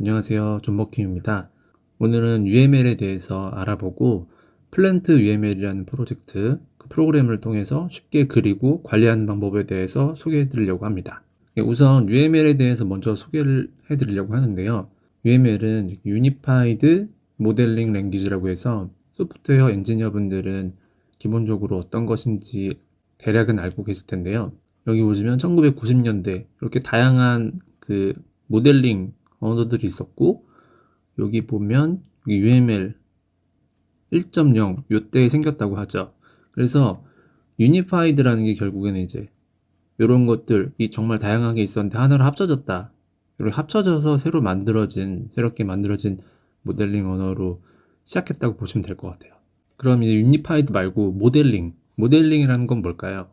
안녕하세요. 존버킹입니다. 오늘은 UML에 대해서 알아보고 플랜트 UML이라는 프로젝트, 그 프로그램을 통해서 쉽게 그리고 관리하는 방법에 대해서 소개해 드리려고 합니다. 예, 우선 UML에 대해서 먼저 소개를 해 드리려고 하는데요. UML은 유니파이드 모델링 랭귀지라고 해서 소프트웨어 엔지니어 분들은 기본적으로 어떤 것인지 대략은 알고 계실 텐데요. 여기 보시면 1990년대 이렇게 다양한 그 모델링 언어들이 있었고 여기 보면 UML 1.0 요때 생겼다고 하죠. 그래서 유니파이드라는 게 결국에는 이제 이런 것들이 정말 다양하게 있었는데 하나로 합쳐졌다. 이렇게 합쳐져서 새로 만들어진 새롭게 만들어진 모델링 언어로 시작했다고 보시면 될 것 같아요. 그럼 이제 유니파이드 말고 모델링 모델링이라는 건 뭘까요?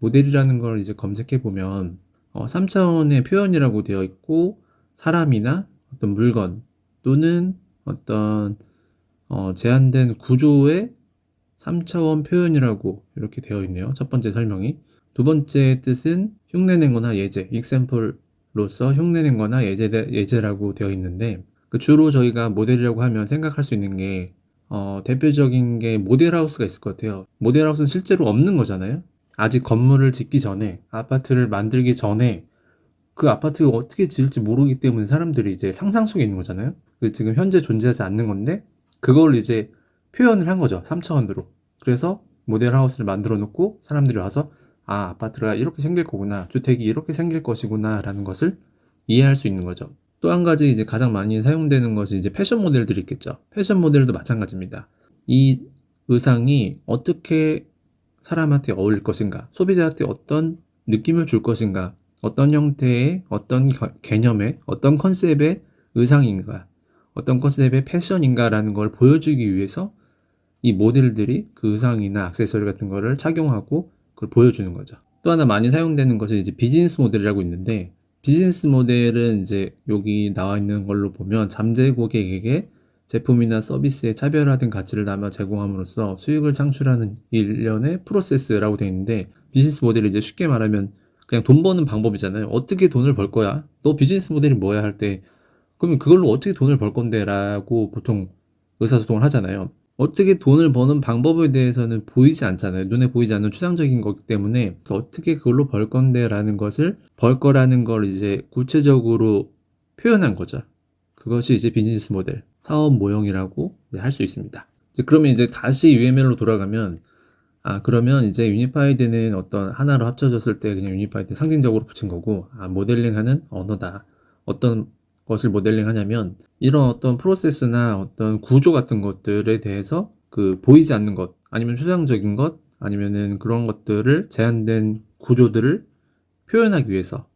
모델이라는 걸 이제 검색해 보면 어, 3차원의 표현이라고 되어 있고 사람이나 어떤 물건 또는 어떤 어, 제한된 구조의 3차원 표현이라고 이렇게 되어 있네요. 첫 번째 설명이. 두 번째 뜻은 흉내낸 거나 예제, example로서 흉내낸 거나 예제, 예제라고 되어 있는데 그 주로 저희가 모델이라고 하면 생각할 수 있는 게 어, 대표적인 게 모델하우스가 있을 것 같아요. 모델하우스는 실제로 없는 거잖아요. 아직 건물을 짓기 전에, 아파트를 만들기 전에 그 아파트가 어떻게 지을지 모르기 때문에 사람들이 이제 상상 속에 있는 거잖아요. 그 지금 현재 존재하지 않는 건데 그걸 이제 표현을 한 거죠. 3차원으로. 그래서 모델 하우스를 만들어 놓고 사람들이 와서 아, 아파트가 이렇게 생길 거구나. 주택이 이렇게 생길 것이구나. 라는 것을 이해할 수 있는 거죠. 또 한 가지 이제 가장 많이 사용되는 것이 이제 패션 모델들이 있겠죠. 패션 모델도 마찬가지입니다. 이 의상이 어떻게 사람한테 어울릴 것인가, 소비자한테 어떤 느낌을 줄 것인가, 어떤 형태의, 어떤 개념의, 어떤 컨셉의 의상인가, 어떤 컨셉의 패션인가라는 걸 보여주기 위해서 이 모델들이 그 의상이나 액세서리 같은 거를 착용하고 그걸 보여주는 거죠. 또 하나 많이 사용되는 것이 이제 비즈니스 모델이라고 있는데 비즈니스 모델은 이제 여기 나와 있는 걸로 보면 잠재 고객에게 제품이나 서비스의 차별화된 가치를 남아 제공함으로써 수익을 창출하는 일련의 프로세스라고 되어 있는데 비즈니스 모델이 이제 쉽게 말하면 그냥 돈 버는 방법이잖아요. 어떻게 돈을 벌 거야? 너 비즈니스 모델이 뭐야 할 때 그러면 그걸로 어떻게 돈을 벌 건데 라고 보통 의사소통을 하잖아요. 어떻게 돈을 버는 방법에 대해서는 보이지 않잖아요. 눈에 보이지 않는 추상적인 거기 때문에 그 어떻게 그걸로 벌 건데 라는 것을 벌 거라는 걸 이제 구체적으로 표현한 거죠. 그것이 이제 비즈니스 모델, 사업 모형이라고 할 수 있습니다. 그러면 이제 다시 UML로 돌아가면 아 그러면 이제 유니파이드는 어떤 하나로 합쳐졌을 때 그냥 유니파이드 상징적으로 붙인 거고 아 모델링하는 언어다. 어떤 것을 모델링 하냐면 이런 어떤 프로세스나 어떤 구조 같은 것들에 대해서 그 보이지 않는 것 아니면 추상적인 것 아니면은 그런 것들을 제한된 구조들을 표현하기 위해서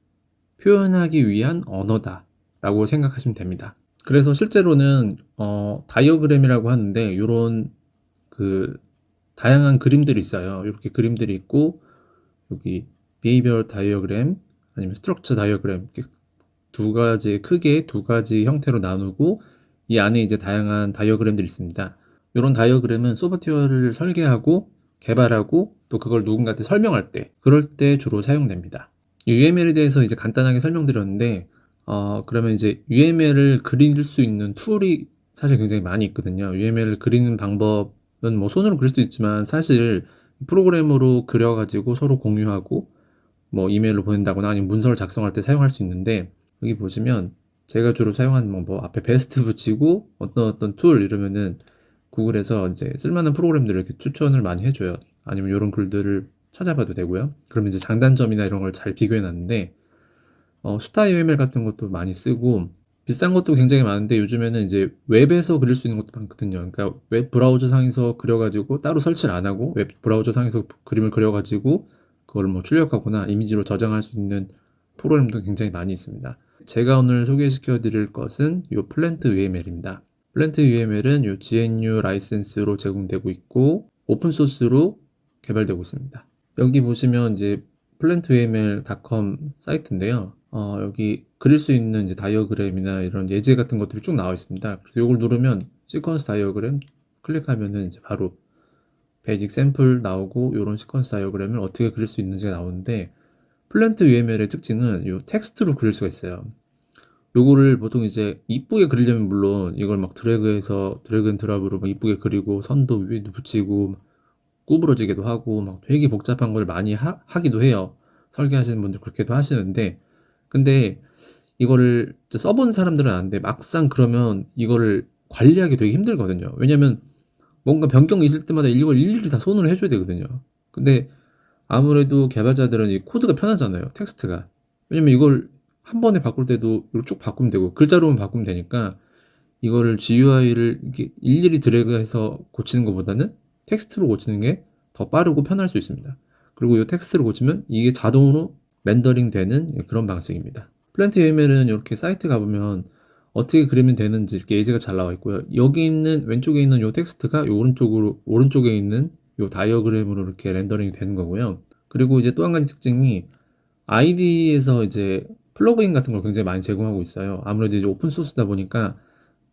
표현하기 위한 언어다 라고 생각하시면 됩니다. 그래서 실제로는 어 다이어그램이라고 하는데 이런 그 다양한 그림들이 있어요. 이렇게 그림들이 있고 여기 비헤이비얼 다이어그램 아니면 스트럭처 다이어그램 두 가지 크게 두 가지 형태로 나누고 이 안에 이제 다양한 다이어그램들이 있습니다. 이런 다이어그램은 소프트웨어를 설계하고 개발하고 또 그걸 누군가한테 설명할 때 그럴 때 주로 사용됩니다. UML에 대해서 이제 간단하게 설명드렸는데 어 그러면 이제 UML을 그릴 수 있는 툴이 사실 굉장히 많이 있거든요. UML을 그리는 방법은 뭐 손으로 그릴 수도 있지만 사실 프로그램으로 그려가지고 서로 공유하고 뭐 이메일로 보낸다거나 아니면 문서를 작성할 때 사용할 수 있는데 여기 보시면 제가 주로 사용하는 방법 앞에 베스트 붙이고 어떤 어떤 툴 이러면은 구글에서 이제 쓸만한 프로그램들을 이렇게 추천을 많이 해줘요. 아니면 이런 글들을 찾아봐도 되고요. 그러면 이제 장단점이나 이런 걸 잘 비교해 놨는데 어, 스타 UML 같은 것도 많이 쓰고 비싼 것도 굉장히 많은데 요즘에는 이제 웹에서 그릴 수 있는 것도 많거든요. 그러니까 웹 브라우저 상에서 그려가지고 따로 설치를 안 하고 웹 브라우저 상에서 그림을 그려가지고 그걸 뭐 출력하거나 이미지로 저장할 수 있는 프로그램도 굉장히 많이 있습니다. 제가 오늘 소개시켜 드릴 것은 이 플랜트 UML입니다. 플랜트 UML은 이 GNU 라이센스로 제공되고 있고 오픈소스로 개발되고 있습니다. 여기 보시면 이제 plantUML.com 사이트인데요. 어, 여기 그릴 수 있는 이제 다이어그램이나 이런 예제 같은 것들이 쭉 나와 있습니다. 그래서 이걸 누르면 시퀀스 다이어그램 클릭하면은 이제 바로 베이직 샘플 나오고 이런 시퀀스 다이어그램을 어떻게 그릴 수 있는지가 나오는데 플랜트 UML의 특징은 이 텍스트로 그릴 수가 있어요. 요거를 보통 이제 이쁘게 그리려면 물론 이걸 막 드래그해서 드래그 앤 드랍으로 막 이쁘게 그리고 선도 위에도 붙이고 구부러지기도 하고 막 되게 복잡한 걸 많이 하, 하기도 해요. 설계하시는 분들 그렇게도 하시는데 근데 이거를 써본 사람들은 아는데 막상 그러면 이거를 관리하기 되게 힘들거든요. 왜냐면 뭔가 변경이 있을 때마다 이걸 일일이 다 손으로 해줘야 되거든요. 근데 아무래도 개발자들은 이 코드가 편하잖아요. 텍스트가. 왜냐면 이걸 한 번에 바꿀 때도 쭉 바꾸면 되고 글자로만 바꾸면 되니까 이거를 GUI를 일일이 드래그해서 고치는 것보다는 텍스트로 고치는 게 더 빠르고 편할 수 있습니다. 그리고 이 텍스트를 고치면 이게 자동으로 렌더링 되는 그런 방식입니다. 플랜트 UML은 이렇게 사이트 가보면 어떻게 그리면 되는지 이렇게 예제가 잘 나와 있고요. 여기 있는 왼쪽에 있는 이 텍스트가 이 오른쪽으로 오른쪽에 있는 이 다이어그램으로 이렇게 렌더링이 되는 거고요. 그리고 이제 또 한 가지 특징이 ID에서 이제 플러그인 같은 걸 굉장히 많이 제공하고 있어요. 아무래도 이제 오픈 소스다 보니까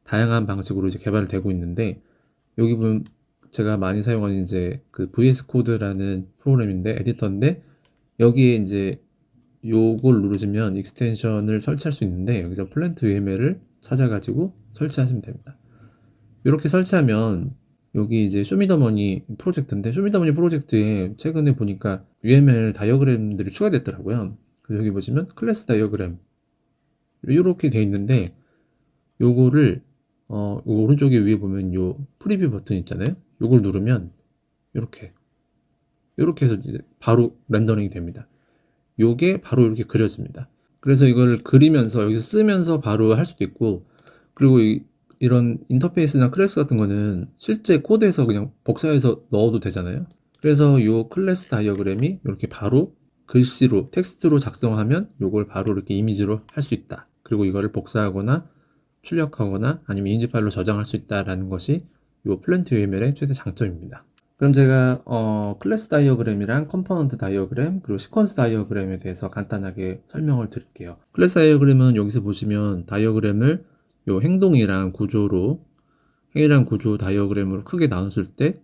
다양한 방식으로 이제 개발되고 있는데 여기 보면 제가 많이 사용하는 이제 그 VS 코드라는 프로그램인데 에디터인데 여기에 이제 요걸 누르시면 익스텐션을 설치할 수 있는데 여기서 플랜트 UML을 찾아가지고 설치하시면 됩니다. 이렇게 설치하면 여기 이제 쇼미더머니 프로젝트인데 쇼미더머니 프로젝트에 최근에 보니까 UML 다이어그램들이 추가됐더라고요. 여기 보시면 클래스 다이어그램 이렇게 돼 있는데 요거를 어 오른쪽에 위에 보면 요 프리뷰 버튼 있잖아요. 요걸 누르면 이렇게 이렇게 해서 이제 바로 렌더링이 됩니다. 요게 바로 이렇게 그려집니다. 그래서 이걸 그리면서 여기서 쓰면서 바로 할 수도 있고 그리고 이, 이런 인터페이스나 클래스 같은 거는 실제 코드에서 그냥 복사해서 넣어도 되잖아요. 그래서 요 클래스 다이어그램이 이렇게 바로 글씨로 텍스트로 작성하면 요걸 바로 이렇게 이미지로 할 수 있다. 그리고 이거를 복사하거나 출력하거나 아니면 이미지 파일로 저장할 수 있다라는 것이 요 플랜트 UML의 최대 장점입니다. 그럼 제가 어, 클래스 다이어그램이랑 컴포넌트 다이어그램 그리고 시퀀스 다이어그램에 대해서 간단하게 설명을 드릴게요. 클래스 다이어그램은 여기서 보시면 다이어그램을 요 행동이랑 구조로 행이랑 구조 다이어그램으로 크게 나눴을 때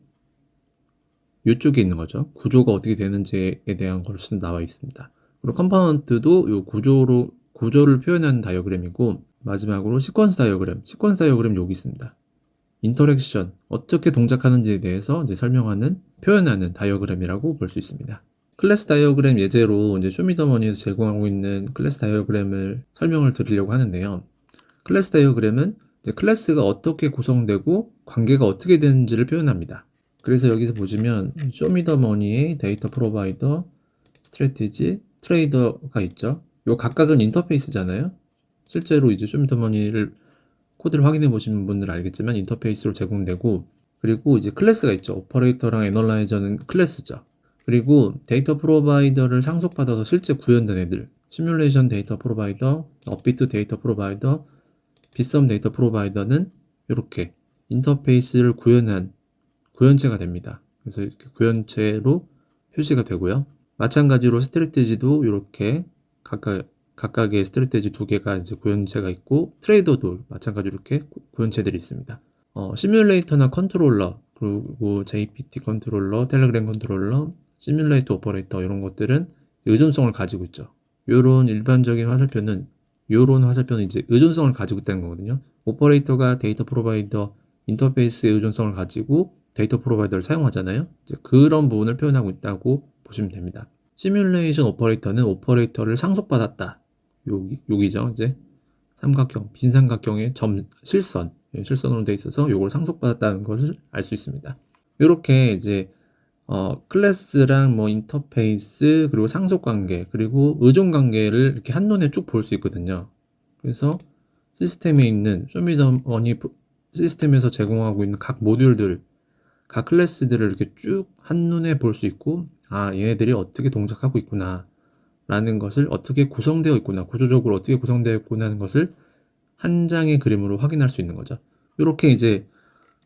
이쪽에 있는 거죠. 구조가 어떻게 되는지에 대한 것이 나와 있습니다. 그리고 컴포넌트도 요 구조로 구조를 표현하는 다이어그램이고 마지막으로 시퀀스 다이어그램, 시퀀스 다이어그램 여기 있습니다. 인터랙션, 어떻게 동작하는지에 대해서 이제 설명하는, 표현하는 다이어그램이라고 볼 수 있습니다. 클래스 다이어그램 예제로 이제 쇼미더머니에서 제공하고 있는 클래스 다이어그램을 설명을 드리려고 하는데요. 클래스 다이어그램은 클래스가 어떻게 구성되고 관계가 어떻게 되는지를 표현합니다. 그래서 여기서 보시면 쇼미더머니의 데이터 프로바이더, 스트레티지, 트레이더가 있죠. 요 각각은 인터페이스잖아요. 실제로 이제 쇼미더머니를 코드를 확인해 보시는 분들 알겠지만 인터페이스로 제공되고 그리고 이제 클래스가 있죠. 오퍼레이터랑 애널라이저는 클래스죠. 그리고 데이터 프로바이더를 상속받아서 실제 구현된 애들 시뮬레이션 데이터 프로바이더, 업비트 데이터 프로바이더, 빗썸 데이터 프로바이더는 이렇게 인터페이스를 구현한 구현체가 됩니다. 그래서 이렇게 구현체로 표시가 되고요. 마찬가지로 스트레티지도 이렇게 각각 각각의 스트레테지 두 개가 이제 구현체가 있고 트레이더도 마찬가지로 이렇게 구현체들이 있습니다. 어, 시뮬레이터나 컨트롤러 그리고 JPT 컨트롤러, 텔레그램 컨트롤러, 시뮬레이터 오퍼레이터 이런 것들은 의존성을 가지고 있죠. 요런 일반적인 화살표는 요런 화살표는 이제 의존성을 가지고 있다는 거거든요. 오퍼레이터가 데이터 프로바이더 인터페이스의 의존성을 가지고 데이터 프로바이더를 사용하잖아요. 그런 부분을 표현하고 있다고 보시면 됩니다. 시뮬레이션 오퍼레이터는 오퍼레이터를 상속받았다. 여기, 여기죠. 이제 삼각형, 빈 삼각형의 점, 실선, 예, 실선으로 되어 있어서 이걸 상속받았다는 것을 알 수 있습니다. 이렇게 이제 어, 클래스랑 뭐 인터페이스 그리고 상속 관계 그리고 의존 관계를 이렇게 한눈에 쭉 볼 수 있거든요. 그래서 시스템에 있는 쇼미더머니 시스템에서 제공하고 있는 각 모듈들, 각 클래스들을 이렇게 쭉 한눈에 볼 수 있고, 아, 얘네들이 어떻게 동작하고 있구나. 라는 것을 어떻게 구성되어 있구나, 구조적으로 어떻게 구성되어 있구나 하는 것을 한 장의 그림으로 확인할 수 있는 거죠. 이렇게 이제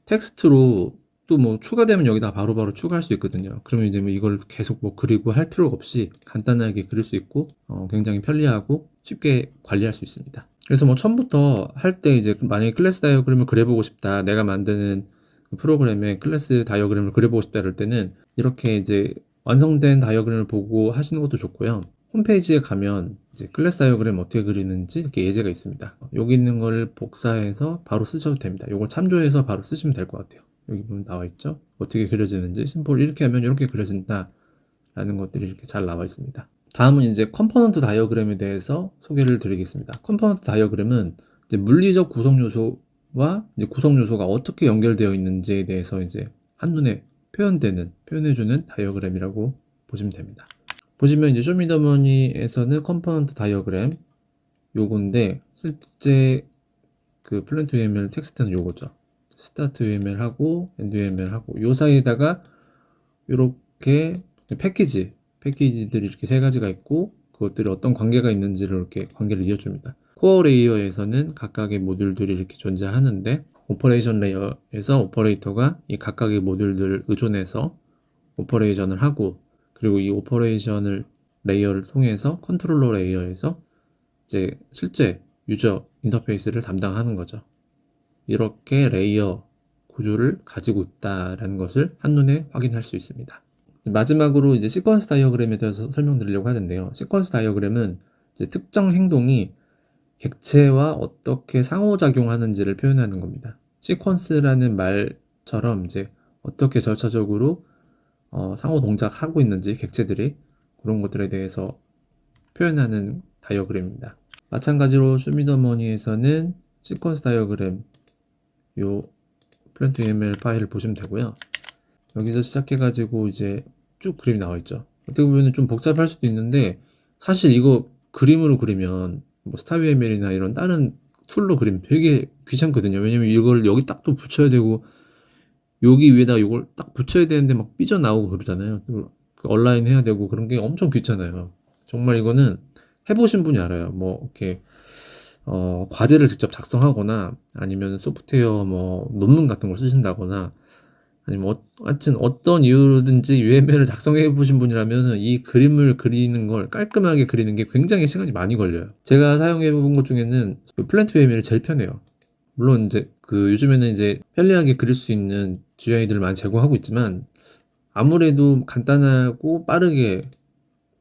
텍스트로 또 뭐 추가되면 여기다 바로바로 바로 추가할 수 있거든요. 그러면 이제 뭐 이걸 계속 뭐 그리고 할 필요가 없이 간단하게 그릴 수 있고 어 굉장히 편리하고 쉽게 관리할 수 있습니다. 그래서 뭐 처음부터 할 때 이제 만약에 클래스 다이어그램을 그려보고 싶다, 내가 만드는 그 프로그램에 클래스 다이어그램을 그려보고 싶다 이럴 때는 이렇게 이제 완성된 다이어그램을 보고 하시는 것도 좋고요. 홈페이지에 가면 이제 클래스 다이어그램 어떻게 그리는지 이렇게 예제가 있습니다. 여기 있는 걸 복사해서 바로 쓰셔도 됩니다. 이걸 참조해서 바로 쓰시면 될 것 같아요. 여기 보면 나와 있죠? 어떻게 그려지는지 심볼 이렇게 하면 이렇게 그려진다 라는 것들이 이렇게 잘 나와 있습니다. 다음은 이제 컴포넌트 다이어그램에 대해서 소개를 드리겠습니다. 컴포넌트 다이어그램은 물리적 구성 요소와 이제 구성 요소가 어떻게 연결되어 있는지에 대해서 이제 한눈에 표현되는 표현해주는 다이어그램이라고 보시면 됩니다. 보시면 이제 쇼미더머니에서는 컴포넌트 다이어그램 요건데 실제 그 플랜트 UML 텍스트는 요거죠. 스타트 UML 하고 엔드 UML 하고 요 사이에다가 이렇게 패키지 패키지들이 이렇게 세 가지가 있고 그것들이 어떤 관계가 있는지를 이렇게 관계를 이어줍니다. 코어 레이어에서는 각각의 모듈들이 이렇게 존재하는데 오퍼레이션 레이어에서 오퍼레이터가 이 각각의 모듈들을 의존해서 오퍼레이션을 하고 그리고 이 오퍼레이션을 레이어를 통해서 컨트롤러 레이어에서 이제 실제 유저 인터페이스를 담당하는 거죠. 이렇게 레이어 구조를 가지고 있다라는 것을 한눈에 확인할 수 있습니다. 마지막으로 이제 시퀀스 다이어그램에 대해서 설명드리려고 하는데요. 시퀀스 다이어그램은 특정 행동이 객체와 어떻게 상호작용하는지를 표현하는 겁니다. 시퀀스라는 말처럼 이제 어떻게 절차적으로 어, 상호 동작하고 있는지 객체들이 그런 것들에 대해서 표현하는 다이어그램입니다. 마찬가지로 쇼미더머니에서는 시퀀스 다이어그램 요 플랜트 UML 파일을 보시면 되고요. 여기서 시작해가지고 이제 쭉 그림이 나와 있죠. 어떻게 보면 좀 복잡할 수도 있는데 사실 이거 그림으로 그리면 뭐 스타비에멜이나 이런 다른 툴로 그리면 되게 귀찮거든요. 왜냐면 이걸 여기 딱 또 붙여야 되고 여기 위에다 이걸 딱 붙여야 되는데 막 삐져나오고 그러잖아요. 그 온라인 해야 되고 그런 게 엄청 귀찮아요. 정말 이거는 해보신 분이 알아요. 뭐 이렇게 어, 과제를 직접 작성하거나 아니면 소프트웨어 뭐 논문 같은 걸 쓰신다거나 아니면 어, 하여튼 어떤 이유든지 UML을 작성해 보신 분이라면 이 그림을 그리는 걸 깔끔하게 그리는 게 굉장히 시간이 많이 걸려요. 제가 사용해 본 것 중에는 그 플랜트 UML이 제일 편해요. 물론 이제 그 요즘에는 이제 편리하게 그릴 수 있는 GUI들을 많이 제공하고 있지만 아무래도 간단하고 빠르게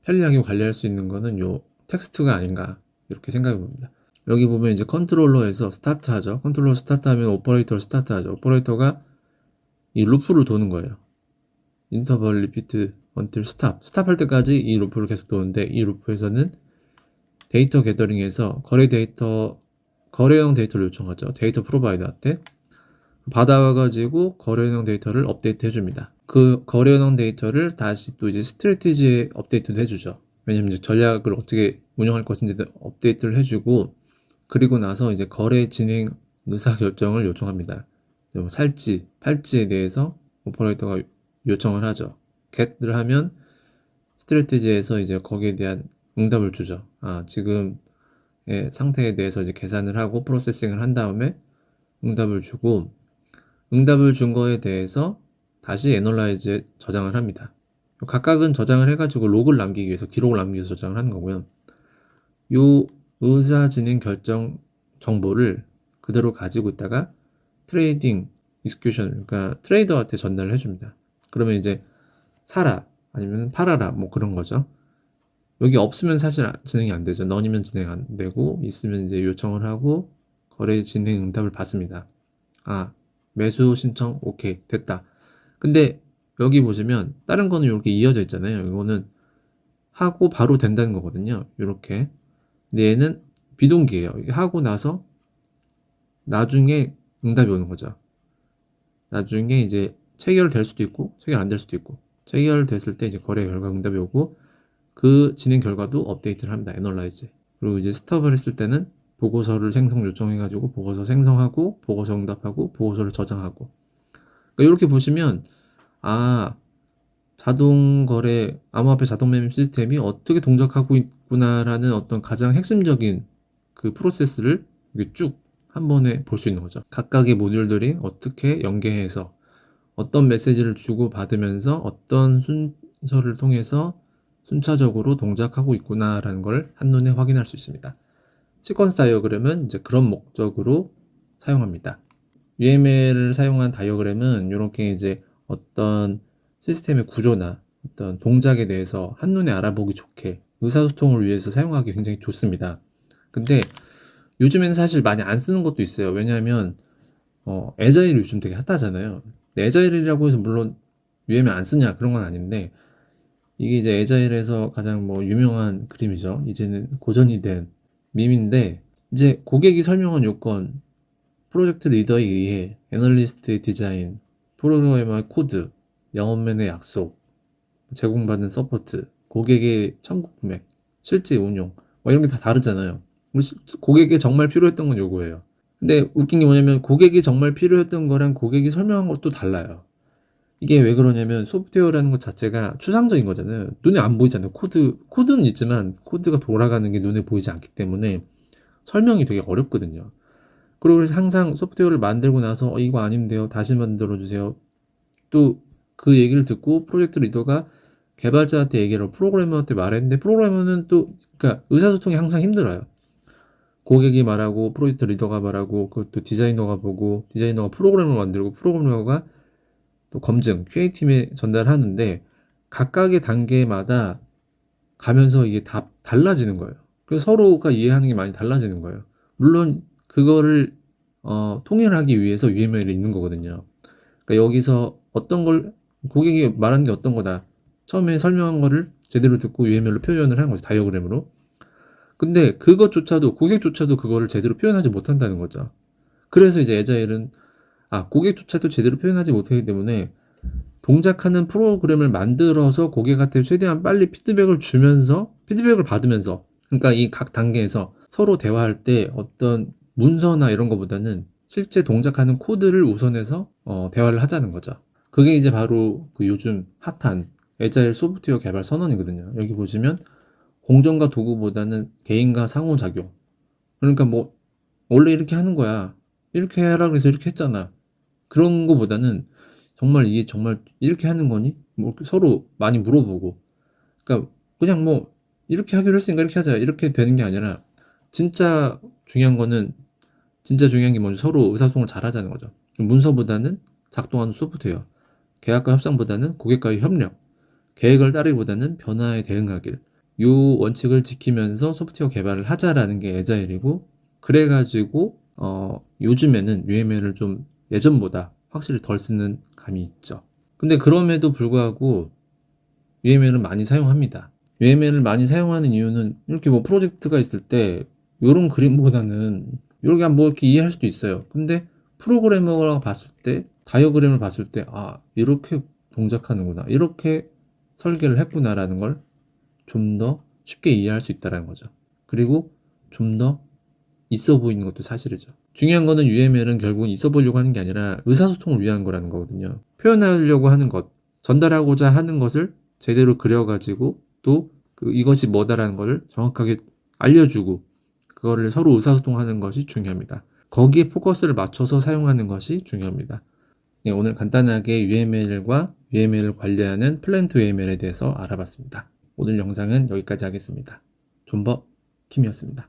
편리하게 관리할 수 있는 거는 요 텍스트가 아닌가 이렇게 생각해 봅니다. 여기 보면 이제 컨트롤러에서 스타트 하죠. 컨트롤러 스타트 하면 오퍼레이터를 스타트 하죠. 오퍼레이터가 이 루프를 도는 거예요. 인터벌 리피트 언틸 스탑. 스탑할 때까지 이 루프를 계속 도는데 이 루프에서는 데이터 게더링에서 거래 데이터 거래형 데이터를 요청하죠. 데이터 프로바이더한테 받아와가지고 거래형 데이터를 업데이트 해줍니다. 그 거래형 데이터를 다시 또 이제 스트레티지에 업데이트도 해주죠. 왜냐면 이제 전략을 어떻게 운영할 것인지 업데이트를 해주고 그리고 나서 이제 거래 진행 의사 결정을 요청합니다. 뭐 살지, 팔지에 대해서 오퍼레이터가 요청을 하죠. get를 하면 스트레티지에서 이제 거기에 대한 응답을 주죠. 아, 지금의 상태에 대해서 이제 계산을 하고 프로세싱을 한 다음에 응답을 주고 응답을 준 거에 대해서 다시 애널라이즈에 저장을 합니다. 각각은 저장을 해가지고 로그를 남기기 위해서 기록을 남기기 위해서 저장을 하는 거고요. 요 의사 진행 결정 정보를 그대로 가지고 있다가 트레이딩 익스큐션 그러니까 트레이더한테 전달을 해줍니다. 그러면 이제 사라 아니면 팔아라 뭐 그런 거죠. 여기 없으면 사실 진행이 안 되죠. 넌이면 진행 안 되고 있으면 이제 요청을 하고 거래 진행 응답을 받습니다. 아 매수 신청 오케이 됐다. 근데 여기 보시면 다른 거는 이렇게 이어져 있잖아요. 이거는 하고 바로 된다는 거거든요. 이렇게. 근데 얘는 비동기예요. 하고 나서 나중에 응답이 오는 거죠. 나중에 이제 체결될 수도 있고 체결 안 될 수도 있고 체결됐을 때 이제 거래 결과 응답이 오고 그 진행 결과도 업데이트를 합니다. 애널라이즈. 그리고 이제 스톱을 했을 때는 보고서를 생성 요청해가지고 보고서 생성하고 보고서 응답하고 보고서를 저장하고 그러니까 이렇게 보시면 아 자동 거래 암호화폐 자동 매매 시스템이 어떻게 동작하고 있구나라는 어떤 가장 핵심적인 그 프로세스를 쭉 한 번에 볼 수 있는 거죠. 각각의 모듈들이 어떻게 연계해서 어떤 메시지를 주고 받으면서 어떤 순서를 통해서 순차적으로 동작하고 있구나라는 걸 한눈에 확인할 수 있습니다. 시퀀스 다이어그램은 이제 그런 목적으로 사용합니다. UML을 사용한 다이어그램은 이렇게 이제 어떤 시스템의 구조나 어떤 동작에 대해서 한눈에 알아보기 좋게 의사소통을 위해서 사용하기 굉장히 좋습니다. 근데 요즘에는 사실 많이 안 쓰는 것도 있어요. 왜냐하면 어, 에자일이 요즘 되게 핫하잖아요. 근데 에자일이라고 해서 물론 UML 안 쓰냐 그런 건 아닌데 이게 이제 에자일에서 가장 뭐 유명한 그림이죠. 이제는 고전이 된 밈인데 이제 고객이 설명한 요건, 프로젝트 리더에 의해 애널리스트의 디자인, 프로그래머의 코드, 영업맨의 약속, 제공받는 서포트, 고객의 청구 금액, 실제 운용, 뭐 이런 게 다 다르잖아요. 고객이 정말 필요했던 건 요거예요. 근데 웃긴 게 뭐냐면 고객이 정말 필요했던 거랑 고객이 설명한 것도 달라요. 이게 왜 그러냐면 소프트웨어라는 것 자체가 추상적인 거잖아요. 눈에 안 보이잖아요. 코드, 코드는 있지만 코드가 돌아가는 게 눈에 보이지 않기 때문에 설명이 되게 어렵거든요. 그리고 항상 소프트웨어를 만들고 나서 어, 이거 아닌데요. 다시 만들어 주세요. 또 그 얘기를 듣고 프로젝트 리더가 개발자한테 얘기를 프로그래머한테 말했는데 프로그래머는 또 그러니까 의사소통이 항상 힘들어요. 고객이 말하고 프로젝트 리더가 말하고 그것도 디자이너가 보고 디자이너가 프로그램을 만들고 프로그래머가 또 검증 QA 팀에 전달하는데 각각의 단계마다 가면서 이게 다 달라지는 거예요. 그래서 서로가 이해하는 게 많이 달라지는 거예요. 물론 그거를 어, 통일하기 위해서 UML이 있는 거거든요. 그러니까 여기서 어떤 걸 고객이 말하는 게 어떤 거다. 처음에 설명한 거를 제대로 듣고 UML로 표현을 하는 거죠. 다이어그램으로. 근데 그것조차도 고객조차도 그거를 제대로 표현하지 못한다는 거죠. 그래서 이제 에자일은 아 고객조차도 제대로 표현하지 못하기 때문에 동작하는 프로그램을 만들어서 고객한테 최대한 빨리 피드백을 주면서 피드백을 받으면서 그러니까 이 각 단계에서 서로 대화할 때 어떤 문서나 이런 거보다는 실제 동작하는 코드를 우선해서 어, 대화를 하자는 거죠. 그게 이제 바로 그 요즘 핫한 에자일 소프트웨어 개발 선언이거든요. 여기 보시면 공정과 도구보다는 개인과 상호작용. 그러니까 뭐 원래 이렇게 하는 거야. 이렇게 하라 그래서 이렇게 했잖아. 그런 거보다는 정말 이게 정말 이렇게 하는 거니? 뭐 서로 많이 물어보고. 그러니까 그냥 뭐 이렇게 하기로 했으니까 이렇게 하자. 이렇게 되는 게 아니라 진짜 중요한 거는 진짜 중요한 게 먼저 서로 의사소통을 잘 하자는 거죠. 문서보다는 작동하는 소프트웨어. 계약과 협상보다는 고객과의 협력. 계획을 따르기보다는 변화에 대응하길. 요 원칙을 지키면서 소프트웨어 개발을 하자라는 게 에자일이고 그래가지고 어 요즘에는 UML을 좀 예전보다 확실히 덜 쓰는 감이 있죠. 근데 그럼에도 불구하고 UML을 많이 사용합니다. UML을 많이 사용하는 이유는 이렇게 뭐 프로젝트가 있을 때 이런 그림보다는 이렇게 뭐 이렇게 이해할 수도 있어요. 근데 프로그래머가 봤을 때 다이어그램을 봤을 때 아 이렇게 동작하는구나 이렇게 설계를 했구나라는 걸 좀 더 쉽게 이해할 수 있다는 거죠. 그리고 좀 더 있어 보이는 것도 사실이죠. 중요한 거는 UML은 결국은 있어 보이려고 하는 게 아니라 의사소통을 위한 거라는 거거든요. 표현하려고 하는 것, 전달하고자 하는 것을 제대로 그려가지고 또 그 이것이 뭐다라는 것을 정확하게 알려주고 그거를 서로 의사소통하는 것이 중요합니다. 거기에 포커스를 맞춰서 사용하는 것이 중요합니다. 네, 오늘 간단하게 UML과 UML을 관리하는 플랜트 UML에 대해서 알아봤습니다. 오늘 영상은 여기까지 하겠습니다. 존버 킴이었습니다.